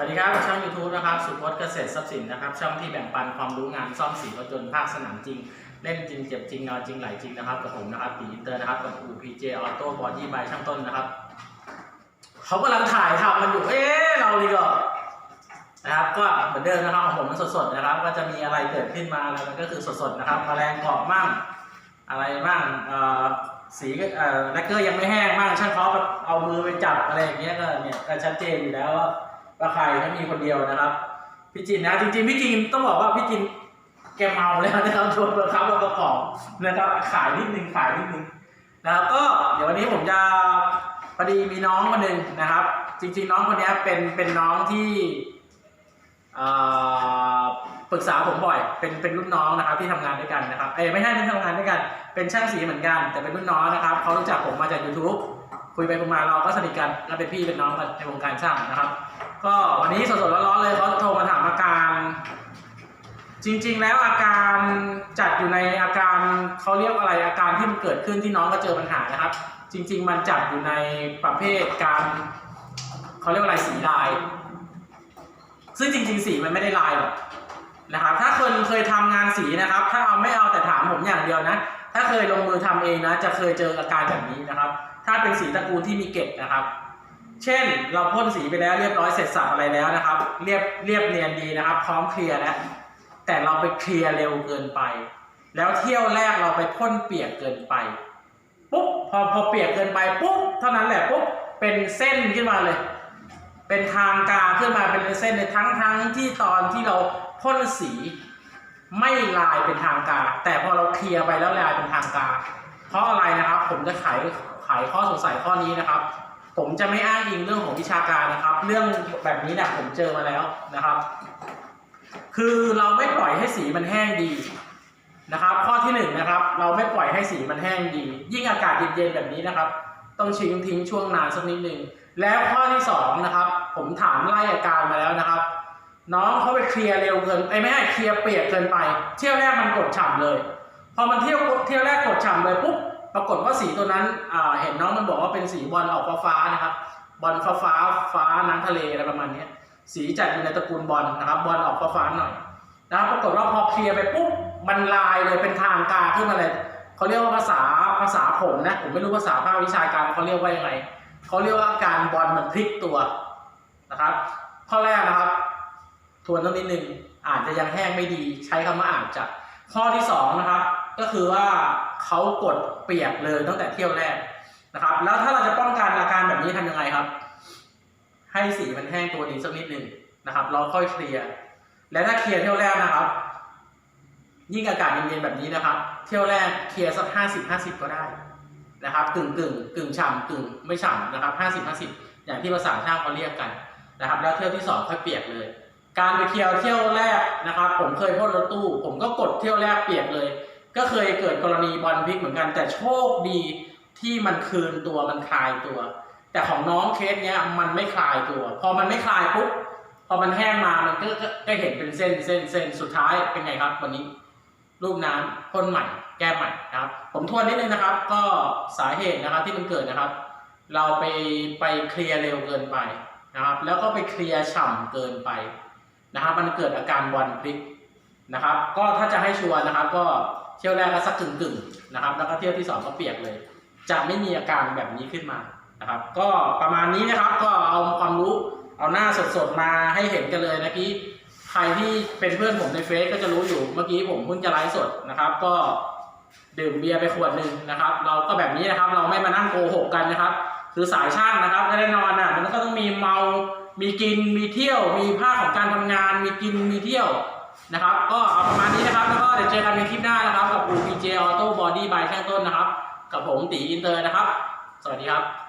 วัสดีครับช่อง YouTube นะครับสุพจน์เกษตรทรัพย์สินนะครับช่องที่แบ่งปันความรู้งานซ่อมสีรถยนต์ภาคสนามจริง เล่นจริงเจ็บจริงเงาจริงไหลจริงนะครับกับผมนะครับตีอินเตอร์นะครับกับอู PJ Auto Body by ช่างต้นนะครับเขากำลังถ่ายทำมันอยู่เอ๊ะเราดีกว่านะครับก็เหมือนเดิมนะครับของผมมันสดๆนะครับ ก็จะมีอะไรเกิดขึ้นมาแล้วมันก็คือสดๆนะครับแมลงเกาะมั่งอะไรบ้างเอ่อสีเอ่อแลกเกอร์ยังไม่แห้งบ้างช่างเขาแบบเอามือไปจับอะไรอย่างเงี้ยก็เนี่ยก็ชัดเจนอยู่แล้วว่า ว่าใครถ้ามีคนเดียวนะครับ พี่จินนะ จริงๆพี่จินต้องบอกว่าพี่จินแกเมาแล้วนะครับโดนบังคับมาประกอบนะครับขายนิดนึงขายนิดนึงนะครับก็เดี๋ยววันนี้ผมจะพอดีมีน้องคนหนึ่งนะครับ จริง ๆ น้องคนนี้เป็นเป็นน้องที่ปรึกษาผมบ่อยเป็นเป็นรุ่นน้องนะครับที่ทำงานด้วยกันนะครับเอ้ไม่ใช่ที่ทำงานด้วยกัน เป็นช่างสีเหมือนกัน แต่เป็นรุ่นน้องนะครับเขารู้จักผมมาจาก YouTube คุยไปคุยมาเราก็สนิทกันแล้วเป็นพี่เป็นน้องกันในวงการช่างนะครับ ก็วันนี้สดๆร้อนๆเลยเขาโทรมาถามอาการ จริง ๆ แล้วอาการจัดอยู่ในอาการเขาเรียกอะไรอาการที่มันเกิดขึ้นที่น้องก็เจอปัญหานะครับ จริง ๆ มันจัดอยู่ในประเภทการเขาเรียกว่าอะไรสีลาย ซึ่งจริง ๆ สีมันไม่ได้ลายหรอกนะครับ ถ้าคนเคยทำงานสีนะครับ ถ้าเอาไม่เอาแต่ถามผมอย่างเดียวนะ ถ้าเคยลงมือทำเองนะ จะเคยเจออาการแบบนี้นะครับ ถ้าเป็นสีตระกูลที่มีเกล็ดนะครับ เช่นเราพ่นสีไปแล้วเรียบร้อยเสร็จสับอะไรแล้วนะครับ เรียบเรียบเนียนดีนะครับ พร้อมเคลียร์แล้วแต่เราไปเคลียร์เร็วเกินไป แล้วเที่ยวแรกเราไปพ่นเปียกเกินไปปุ๊บพอพอเปียกเกินไปปุ๊บเท่านั้นแหละปุ๊บเป็นเส้นขึ้นมาเลย เป็นทางกาขึ้นมาเป็นเส้นในทั้งทั้งที่ตอนที่เราพ่นสี ไม่ลายเป็นทางการ แต่พอเราเคลียร์ไปแล้วลายเป็นทางการ เพราะอะไรนะครับ ผมจะไขไขข้อสงสัยข้อนี้นะครับ ผมจะไม่อ้างอิงเรื่องของวิชาการนะครับ เรื่องแบบนี้เนี่ยผมเจอมาแล้วนะครับ คือเราไม่ปล่อยให้สีมันแห้งดีนะครับ ข้อที่หนึ่งนะครับ เราไม่ปล่อยให้สีมันแห้งดี ยิ่งอากาศเย็นๆแบบนี้นะครับ ต้องชิงทิ้งช่วงนานสักนิดนึงแล้วข้อที่สองนะครับ ผมถามไล่อาการมาแล้วนะครับ น้องเขาไปเคลียร์เร็วเกินไอ้ไม่ใช่เคลียร์เปียกเกินไป เที่ยวแรกมันกดฉ่ำเลย พอมันเที่ยวเที่ยวแรกกดฉ่ำเลยปุ๊บปรากฏว่าสีตัวนั้นอ่าเห็นน้องมันบอกว่าเป็นสีบอลออกฟ้าฟ้านะครับบอลฟ้าฟ้าฟ้าน้ำทะเลอะไรประมาณนี้สีจัดอยู่ในตระกูลบอลนะครับบอลออกฟ้าฟ้าหน่อยนะครับปรากฏว่าพอเคลียร์ไปปุ๊บมันลายเลยเป็นทางกาขึ้นมาเลยเขาเรียกว่าภาษาภาษาผมนะผมไม่รู้ภาษาภาควิชาการเขาเรียกว่ายังไงเขาเรียกว่าการบอลมันพลิกตัวนะครับข้อแรกนะครับ ทวนต้องนิดนึงอาจจะยังแห้งไม่ดีใช้คำว่าอาจจะข้อที่สองนะครับก็คือว่าเขากดเปียกเลยตั้งแต่เที่ยวแรกนะครับ แล้วถ้าเราจะป้องกันอาการแบบนี้ทำยังไงครับ ให้สีมันแห้งตัวนี้สักนิดหนึ่งนะครับ เราค่อยเคลียร์และถ้าเคลียร์เที่ยวแรกนะครับ ยิ่งอากาศเย็นๆแบบนี้นะครับ เที่ยวแรกเคลียร์สักห้าสิบห้าสิบก็ได้นะครับกึ่งกึ่งกึ่งฉ่ำกึ่งไม่ฉ่ำนะครับห้าสิบห้าสิบอย่างที่ภาษาช่างเขาเรียกกันนะครับ แล้วเที่ยวที่สองค่อยเปียกเลย การไปเคลียร์เที่ยวแรกนะครับ ผมเคยพ่นรถตู้ ผมก็กดเที่ยวแรกเปียกเลย ก็เคยเกิดกรณีบอลพลิกเหมือนกันแต่โชคดีที่มันคืนตัวมันคลายตัว แต่ของน้องเคสเนี้ยมันไม่คลายตัว พอมันไม่คลายปุ๊บพอมันแห้งมามันก็ก็ก็เห็นเป็นเส้นเส้นเส้นสุดท้ายเป็นไงครับ วันนี้รูปน้ำพ่นใหม่ แก้ใหม่นะครับ ผมทวนนิดนึงนะครับ ก็สาเหตุนะครับที่มันเกิดนะครับ เราไปไปเคลียร์เร็วเกินไปนะครับ แล้วก็ไปเคลียร์ฉ่ำเกินไป นะครับ มันเกิดอาการบอลพลิกนะครับ ก็ถ้าจะให้ชัวร์นะครับ ก็เที่ยวแรกก็สักกึ่งกึ่งนะครับ แล้วก็เที่ยวที่สองก็เปียกเลย จะไม่มีอาการแบบนี้ขึ้นมานะครับ ก็ประมาณนี้นะครับ ก็เอาความรู้เอาหน้าสดๆมาให้เห็นกันเลยเมื่อกี้ใครที่เป็นเพื่อนผมในเฟซก็จะรู้อยู่เมื่อกี้ผมเพิ่งจะไลฟ์สดนะครับ ก็ดื่มเบียร์ไปขวดหนึ่งนะครับ เราก็แบบนี้นะครับ เราไม่มานั่งโกหกกันนะครับ คือสายช่างนะครับแน่นอนอะมันก็ต้องมีเมา มีกิน มีเที่ยว มีภาคของการทำงาน มีกิน มีเที่ยวนะครับ ก็เอาประมาณนี้นะครับ แล้วก็เดี๋ยวเจอกันในคลิปหน้านะครับ กับอู PJ Auto Body by ช่างต้นนะครับ กับผมตีอินเตอร์นะครับ สวัสดีครับ